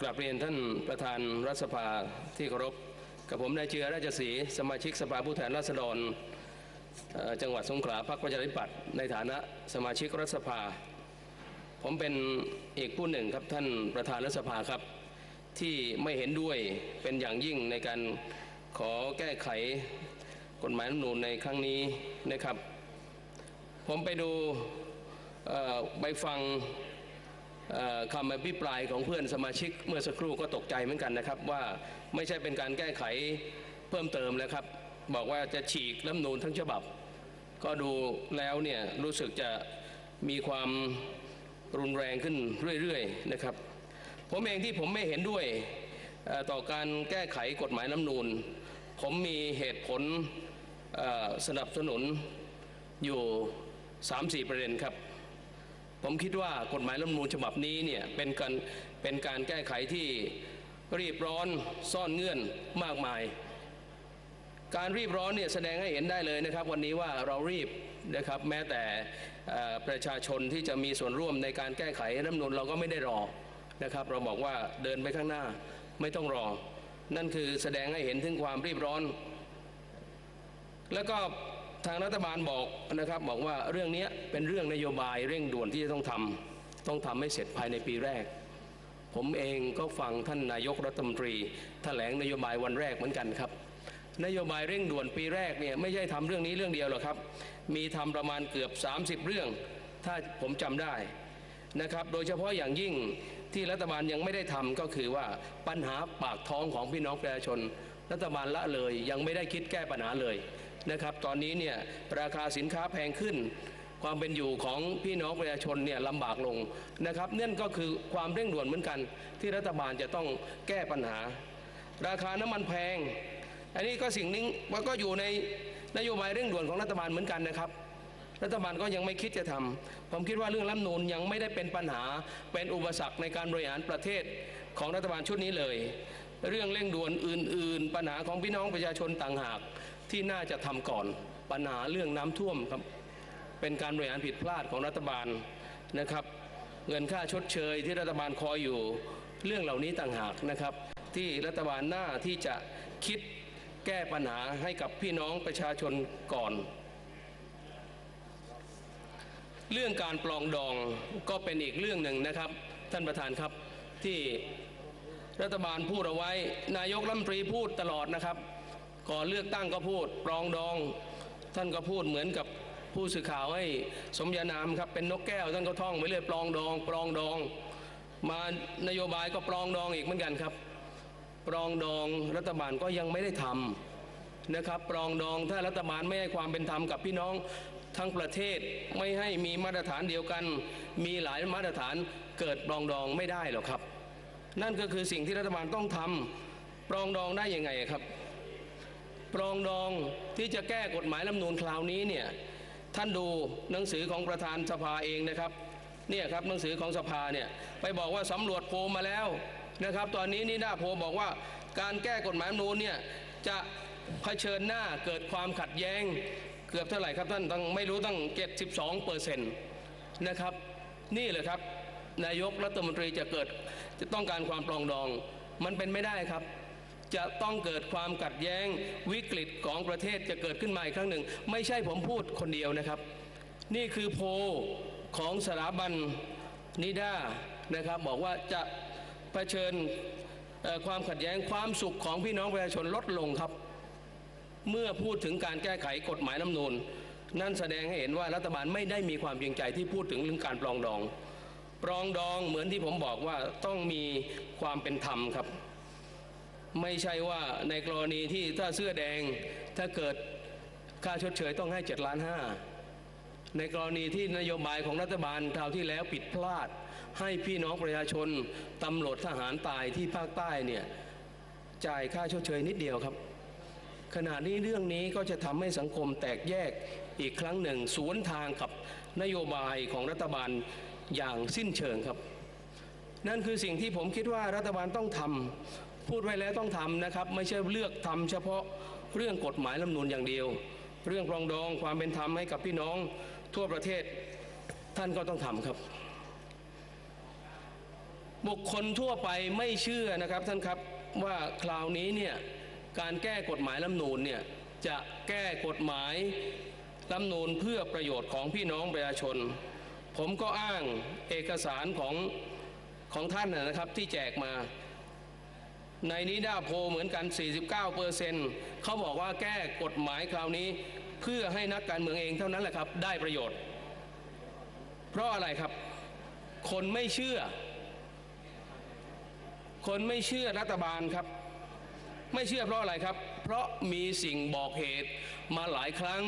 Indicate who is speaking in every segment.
Speaker 1: กราบเรียนท่านประธานรัฐสภาที่เคารพกับผมนายเจือราชศรีสมาชิกสภาผู้แทนราษฎรจังหวัดสงขลาพรรคประชาธิปัตย์ในฐานะสมาชิกรัฐสภา ผมเป็นเอกผู้หนึ่งครับท่านประธานรัฐสภาครับ ที่ไม่เห็นด้วยเป็นอย่างยิ่งในการขอแก้ไขกฎหมายรัฐมนูญในครั้งนี้นะครับ ผมไปดูไปฟัง คำอภิปรายของเพื่อนสมาชิกเมื่อสักครู่ก็ตกใจเหมือนกันนะครับ ว่าไม่ใช่เป็นการแก้ไขเพิ่มเติมแล้วครับ บอกว่าจะฉีกรัฐนูญทั้งฉบับ ก็ดูแล้วเนี่ยรู้สึกจะมีความรุนแรงขึ้นเรื่อยๆนะครับ ผมเองที่ผมไม่เห็นด้วยต่อการแก้ไขกฎหมายรัฐนูญผมมีเหตุผลสนับสนุนอยู่ 3-4 ประเด็นครับ ผมคิดว่ากฎหมายรัฐมนูญฉบับนี้เนี่ยเป็นการเป็นการแก้ไขที่รีบร้อนซ่อนเงื่อนมากมาย การรีบร้อนเนี่ยแสดงให้เห็นได้เลยนะครับ วันนี้ว่าเรารีบนะครับแม้แต่ประชาชนที่จะมีส่วนร่วมในการแก้ไขรัฐมนูญเราก็ไม่ได้รอนะครับ เราบอกว่าเดินไปข้างหน้าไม่ต้องรอ นั่นคือแสดงให้เห็นถึงความรีบร้อน แล้วก็ ทางรัฐบาลบอกนะครับบอกว่าเรื่องนี้เป็นเรื่องนโยบายเร่งด่วนที่จะต้องทำต้องทำให้เสร็จภายในปีแรก ผมเองก็ฟังท่านนายกรัฐมนตรีแถลงนโยบายวันแรกเหมือนกันครับนโยบายเร่งด่วนปีแรกเนี่ยไม่ใช่ทำเรื่องนี้เรื่องเดียวหรอกครับ มีทำประมาณเกือบ 30 เรื่อง ถ้าผมจำได้นะครับ โดยเฉพาะอย่างยิ่งที่รัฐบาลยังไม่ได้ทำก็คือว่าปัญหาปากท้องของพี่น้องประชาชน รัฐบาลละเลยยังไม่ได้คิดแก้ปัญหาเลย นะครับ ตอนนี้เนี่ยราคาสินค้าแพงขึ้น ความเป็นอยู่ของพี่น้องประชาชนเนี่ยลำบากลงนะครับนั่นก็คือความเร่งด่วนเหมือนกัน ที่รัฐบาลจะต้องแก้ปัญหา ราคาน้ำมันแพง อันนี้ก็สิ่งนี้มันก็อยู่ในนโยบายเร่งด่วนของรัฐบาลเหมือนกันนะครับรัฐบาลก็ยังไม่คิดจะทำผมคิดว่าเรื่องรัฐนูญยังไม่ได้เป็นปัญหา เป็นอุปสรรคในการบริหารประเทศของรัฐบาลชุดนี้เลย เรื่องเร่งด่วนอื่น ๆ ปัญหาของพี่น้องประชาชนต่างหาก ที่น่าจะทำก่อนปัญหาเรื่องน้ำท่วมครับเป็นการบริหารผิดพลาดของรัฐบาลนะครับ เงินค่าชดเชยที่รัฐบาลคอยอยู่เรื่องเหล่านี้ต่างหากนะครับ ที่รัฐบาลหน้าที่จะคิดแก้ปัญหาให้กับพี่น้องประชาชนก่อน เรื่องการปลองดองก็เป็นอีกเรื่องหนึ่งนะครับ ท่านประธานครับที่รัฐบาลพูดเอาไว้นายกรัฐมนตรีพูดตลอดนะครับ ก่อนเลือกตั้งก็พูดปลองดอง ท่านก็พูดเหมือนกับผู้สื่อข่าวให้สมญานามครับเป็นนกแก้วท่านก็ท่องไว้เลยปลองดองปลองดอง มานโยบายก็ปลองดองอีกเหมือนกันครับ ปรองดองรัฐบาลก็ยังไม่ได้ทำนะครับปรองดองถ้ารัฐบาลไม่ให้ความเป็นธรรมกับพี่น้องทั้งประเทศไม่ให้มีมาตรฐานเดียวกัน มีหลายมาตรฐานเกิดปรองดองไม่ได้หรอกครับ นั่นก็คือสิ่งที่รัฐบาลต้องทำปรองดองได้ยังไงครับ ปรองดองที่จะแก้กฎหมายรัฐมนูญคราวนี้เนี่ยท่านดูหนังสือของประธานสภาเองนะครับเนี่ยครับหนังสือของสภาเนี่ยไปบอกว่าสำรวจโพลมาแล้วนะครับ ตอนนี้นี่หน้าโพลบอกว่าการแก้กฎหมายรัฐมนูญเนี่ยจะเผชิญหน้าเกิดความขัดแย้งเกือบเท่าไหร่ครับท่านต้องไม่รู้ตั้ง 72เปอร์เซ็นต์นะครับ นี่เลยครับ นายกรัฐมนตรีจะเกิดจะต้องการความปรองดอง มันเป็นไม่ได้ครับ จะต้องเกิดความขัดแย้งวิกฤตของประเทศจะเกิดขึ้นมาอีกครั้งหนึ่ง ไม่ใช่ผมพูดคนเดียวนะครับ นี่คือโพลของสถาบันนิด้านะครับ บอกว่าจะเผชิญความขัดแย้งความสุขของพี่น้องประชาชนลดลงครับ เมื่อพูดถึงการแก้ไขกฎหมายน้ำนูนนั่นแสดงให้เห็นว่ารัฐบาลไม่ได้มีความจริงใจที่พูดถึงเรื่องการปรองดองปรองดองเหมือนที่ผมบอกว่าต้องมีความเป็นธรรมครับ ไม่ใช่ว่าในกรณีที่ถ้าเสื้อแดงถ้าเกิดค่าชดเชยต้องให้7ล้านห้าในกรณีที่นโยบายของรัฐบาลคราวที่แล้วผิดพลาด ให้พี่น้องประชาชนตำรวจทหารตายที่ภาคใต้เนี่ยจ่ายค่าชดเชยนิดเดียวครับ ขณะนี้เรื่องนี้ก็จะทำให้สังคมแตกแยกอีกครั้งหนึ่งสวนทางกับนโยบายของรัฐบาลอย่างสิ้นเชิงครับ นั่นคือสิ่งที่ผมคิดว่ารัฐบาลต้องทำ พูดไว้แล้วต้องทำนะครับ ไม่ใช่เลือกทำเฉพาะเรื่องกฎหมายรัฐธรรมนูญอย่างเดียว เรื่องปรองดองความเป็นธรรมให้กับพี่น้องทั่วประเทศท่านก็ต้องทำครับ บุคคลทั่วไปไม่เชื่อนะครับท่านครับว่าคราวนี้เนี่ยการแก้กฎหมายรัฐธรรมนูญเนี่ยจะแก้กฎหมายรัฐธรรมนูญเพื่อประโยชน์ของพี่น้องประชาชน ผมก็อ้างเอกสารของของท่านนะครับที่แจกมา ในนิดาโพเหมือนกัน 49เปอร์เซ็นต์เขาบอกว่าแก้กฎหมายคราวนี้ เพื่อให้นักการเมืองเองเท่านั้นแหละครับ ได้ประโยชน์ เพราะอะไรครับ คนไม่เชื่อ คนไม่เชื่อรัฐบาลครับ ไม่เชื่อเพราะอะไรครับ เพราะมีสิ่งบอกเหตุมาหลายครั้ง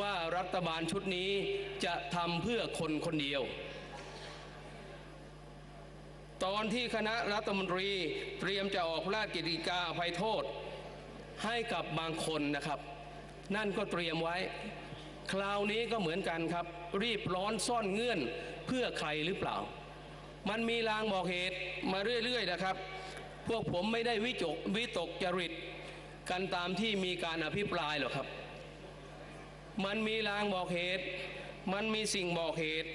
Speaker 1: ว่ารัฐบาลชุดนี้จะทำเพื่อคนคนเดียว ตอนที่คณะรัฐมนตรีเตรียมจะออกพระราชกิจกาอภัยโทษ ให้กับบางคนนะครับ นั่นก็เตรียมไว้ คราวนี้ก็เหมือนกันครับ รีบร้อนซ่อนเงื่อนเพื่อใครหรือเปล่า มันมีลางบอกเหตุมาเรื่อยๆนะครับ พวกผมไม่ได้วิจกวิตกจริตกันตามที่มีการอภิปรายหรอกครับ มันมีลางบอกเหตุ มันมีสิ่งบอกเหตุ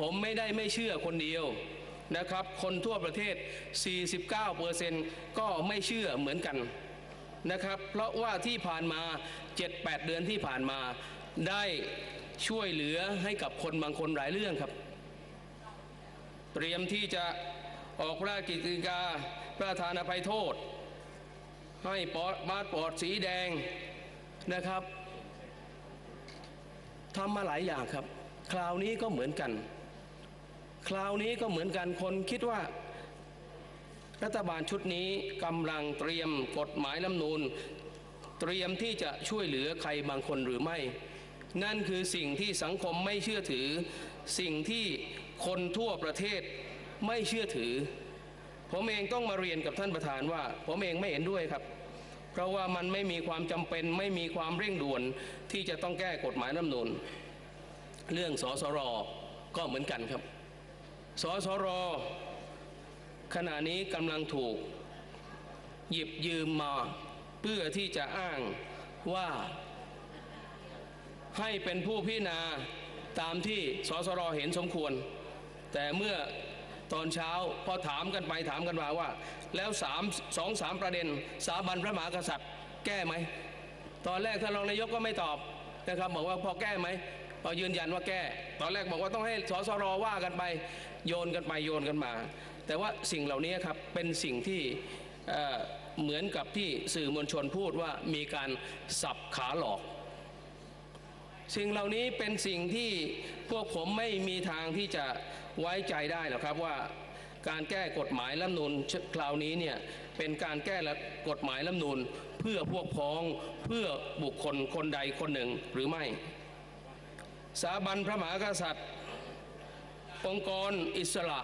Speaker 1: ผมไม่ได้ไม่เชื่อคนเดียว นะครับ คนทั่วประเทศ 49%ก็ไม่เชื่อเหมือนกันนะครับ เพราะว่าที่ผ่านมา 7-8 เดือนที่ผ่านมาได้ช่วยเหลือให้กับคนบางคนหลายเรื่องครับ เตรียมที่จะออกระราชกิจกาประธานอภัยโทษ ให้ปอดบาดปอดสีแดงนะครับทำมาหลายอย่างครับ คราวนี้ก็เหมือนกัน คราวนี้ก็เหมือนกันคนคิดว่า รัฐบาลชุดนี้กำลังเตรียมกฎหมายลำนูนเตรียมที่จะช่วยเหลือใครบางคนหรือไม่ นั่นคือสิ่งที่สังคมไม่เชื่อถือ สิ่งที่คนทั่วประเทศไม่เชื่อถือ ผมเองต้องมาเรียนกับท่านประธานว่า ผมเองไม่เห็นด้วยครับ เพราะว่ามันไม่มีความจำเป็นไม่มีความเร่งด่วนที่จะต้องแก้กฎหมายรัฐธรรมนูญเรื่องสสรก็เหมือนกันครับ สสรขณะนี้กำลังถูก หยิบยืมมาเพื่อที่จะอ้างว่า ให้เป็นผู้พิจารณาตามที่สสรเห็นสมควร แต่เมื่อตอนเช้าพอถามกันไปถามกันมาว่า แล้วสามสองสามประเด็นสาบันพระมหากษัตริย์ แก้ไหม ตอนแรกท่านรองนายกก็ไม่ตอบนะครับบอกว่าพอแก้ไหมพอยืนยันว่าแก้ ตอนแรกบอกว่าต้องให้สสรว่ากันไป โยนกันไปโยนกันมา แต่ว่าสิ่งเหล่านี้ครับเป็นสิ่งที่เเหมือนกับที่สื่อมวลชนพูดว่ามีการสับขาหลอก สิ่งเหล่านี้เป็นสิ่งที่พวกผมไม่มีทางที่จะไว้ใจได้หรอกครับว่าการแก้กฎหมายรัฐนูญคราวนี้เนี่ยเป็นการแก้กฎหมายรัฐนูญเพื่อพวกพ้องเพื่อบุคคลคนใดคนหนึ่งหรือไม่ สถาบันพระมหากษัตริย์ องค์กรอิสระ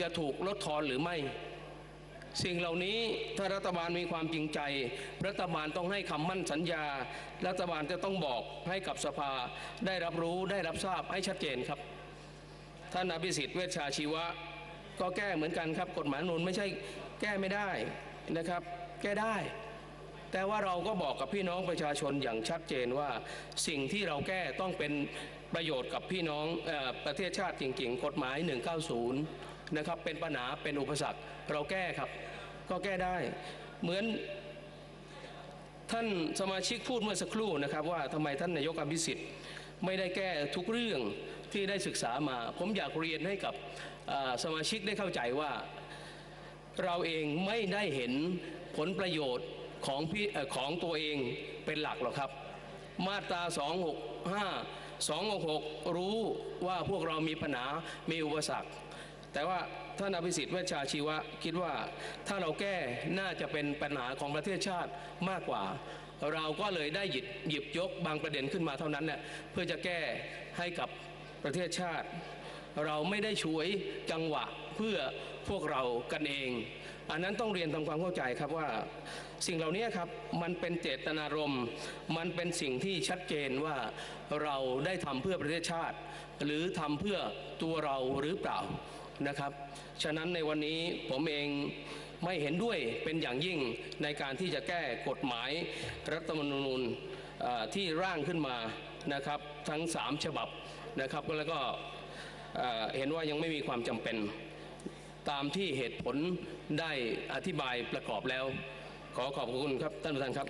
Speaker 1: จะถูกลดทอนหรือไม่ สิ่งเหล่านี้ถ้ารัฐบาลมีความจริงใจ รัฐบาลต้องให้คำมั่นสัญญา รัฐบาลจะต้องบอกให้กับสภาได้รับรู้ได้รับทราบให้ชัดเจนครับ ท่านอภิสิทธิ์เวชชาชีวะ ก็แก้เหมือนกันครับ กฎหมายนูนไม่ใช่แก้ไม่ได้นะครับ แก้ได้แต่ว่าเราก็บอกกับพี่น้องประชาชนอย่างชัดเจนว่าสิ่งที่เราแก้ต้องเป็น ประโยชน์กับพี่น้องอประเทศชาติจริงๆ กฎหมาย 190 นะครับ เป็นปัญหาเป็นอุปสรรคเราแก้ครับ ก็แก้ได้ เหมือนท่านสมาชิกพูดเมื่อสักครู่นะครับว่าทำไมท่านนายกอภิสิทธิ์ไม่ได้แก้ทุกเรื่องที่ได้ศึกษามา ผมอยากเรียนให้กับสมาชิกได้เข้าใจว่าเราเองไม่ได้เห็นผลประโยชน์ของพี่ของตัวเองเป็นหลักหรอกครับ มาตรา 265 266 รู้ว่าพวกเรามีปัญหา มีอุปสรรค แต่ว่าท่านอภิสิทธิ์เวชชาชีวะคิดว่าถ้าเราแก้น่าจะเป็นปัญหาของประเทศชาติมากกว่า เราก็เลยได้หยิบหยิบยกบางประเด็นขึ้นมาเท่านั้นเนี่ยเพื่อจะแก้ให้กับประเทศชาติ เราไม่ได้ช่วยจังหวะเพื่อพวกเรากันเอง อันนั้นต้องเรียนทำความเข้าใจครับว่า สิ่งเหล่านี้ครับมันเป็นเจตนารมณ์ มันเป็นสิ่งที่ชัดเจนว่าเราได้ทำเพื่อประเทศชาติ หรือทำเพื่อตัวเราหรือเปล่านะครับ ฉะนั้นในวันนี้ผมเองไม่เห็นด้วยเป็นอย่างยิ่งในการที่จะแก้กฎหมายรัฐธรรมนูญที่ร่างขึ้นมานะครับ ทั้ง 3 ฉบับนะครับแล้วก็ เห็นว่ายังไม่มีความจำเป็น ตามที่เหตุผลได้อธิบายประกอบแล้ว ขอขอบคุณครับท่านประธานครับ